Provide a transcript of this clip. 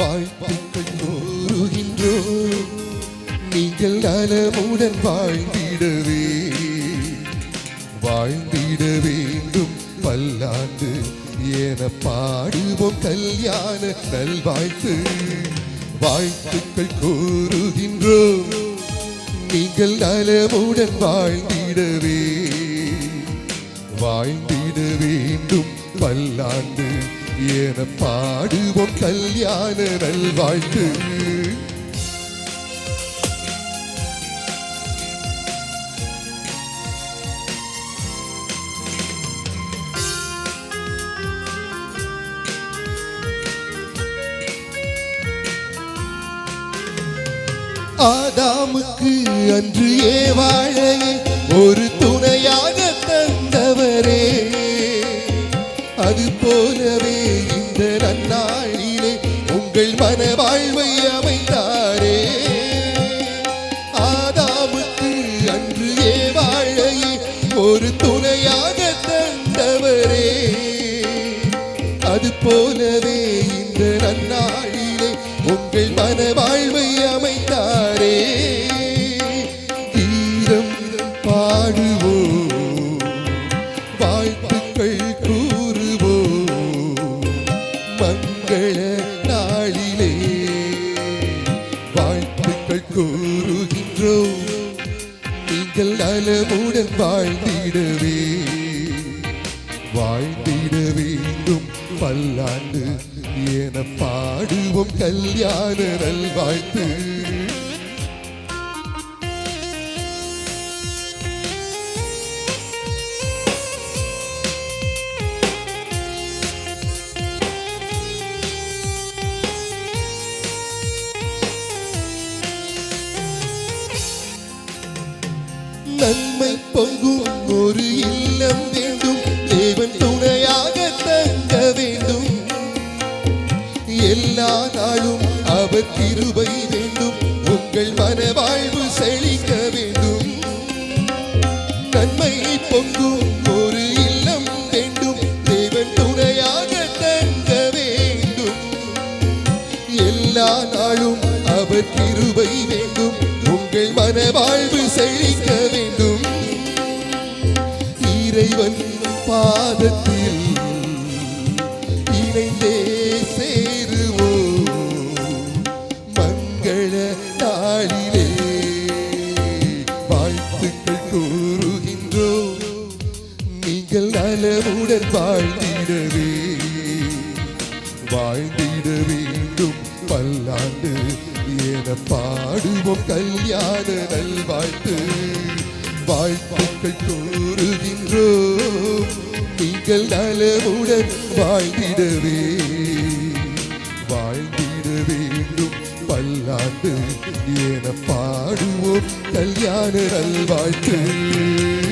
வாழ்த்துக்கள் கூறுகின்றோம் நீங்கள் நலமுடன் வாழ்ந்திடவே வாழ்ந்திட வேண்டும் பல்லாண்டு. என பாடுவோம் கல்யாண நல்வாழ்த்து வாழ்த்துக்கள் கூறுகின்றோம் நீங்கள் நலமுடன் வாழ்ந்திடவே வாழ்ந்திட வேண்டும் பல்லாண்டு. என பாடுவோம் கல்யாண நல்வாழ்த்து. ஆதாமுக்கு அன்று ஏ ஏவாழையை ஒரு போலவே இந்த நன்னாளிலே உங்கள் மனவாழ்வை அமைந்தாரே ஆதாமுக்கு அன்று ஏவாழையை ஒரு துணையாக தந்தவரே. அது போலவே இந்த நன்னாளிலே உங்கள் மனவாழ்வை அமைந்தாரே கீதம் பாடுவோம். மங்கள நாளிலே வாழ்த்துக்கள் கூறுகின்றோம். நீங்கள் நலமுடன் வாழ்ந்திடவே வாழ்ந்திட வேண்டும் பல்லாண்டு. என பாடுவோம் கல்யாண நல்வாழ்த்து. நன்மை பொங்கும் ஒரு இல்லம் வேண்டும். தேவன் துணையாக தங்க வேண்டும். எல்லா நாளும் அவர் கிருபை வேண்டும். உங்கள் மனவாழ்வு செழிக்க வேண்டும். நன்மை பொங்கும் ஒரு இல்லம் வேண்டும். தேவன் துணையாக தங்க வேண்டும். எல்லா நாளும் அவர் கிருபை வேண்டும். உங்கள் மனவாழ்வு செழிக்க இறைவன் பாதத்தில் இணைந்தே சேருவோம். மங்கள நாளிலே வாழ்த்துக்கள் கூறுகின்றோம். நீங்கள் நலமுடன் வாழ்ந்திடவே வாழ்ந்திட வேண்டும் பல்லாண்டு. என பாடுவோம் கல்யாண நல்வாழ்த்து. வாழ்த்துக்கள் கூறுகின்றோம் நீங்கள் நலமுடன் வாழ்ந்திடவே. வாழ்ந்திட வேண்டும் பல்லாண்டு. என பாடுவோம் கல்யாண நல்வாழ்த்து.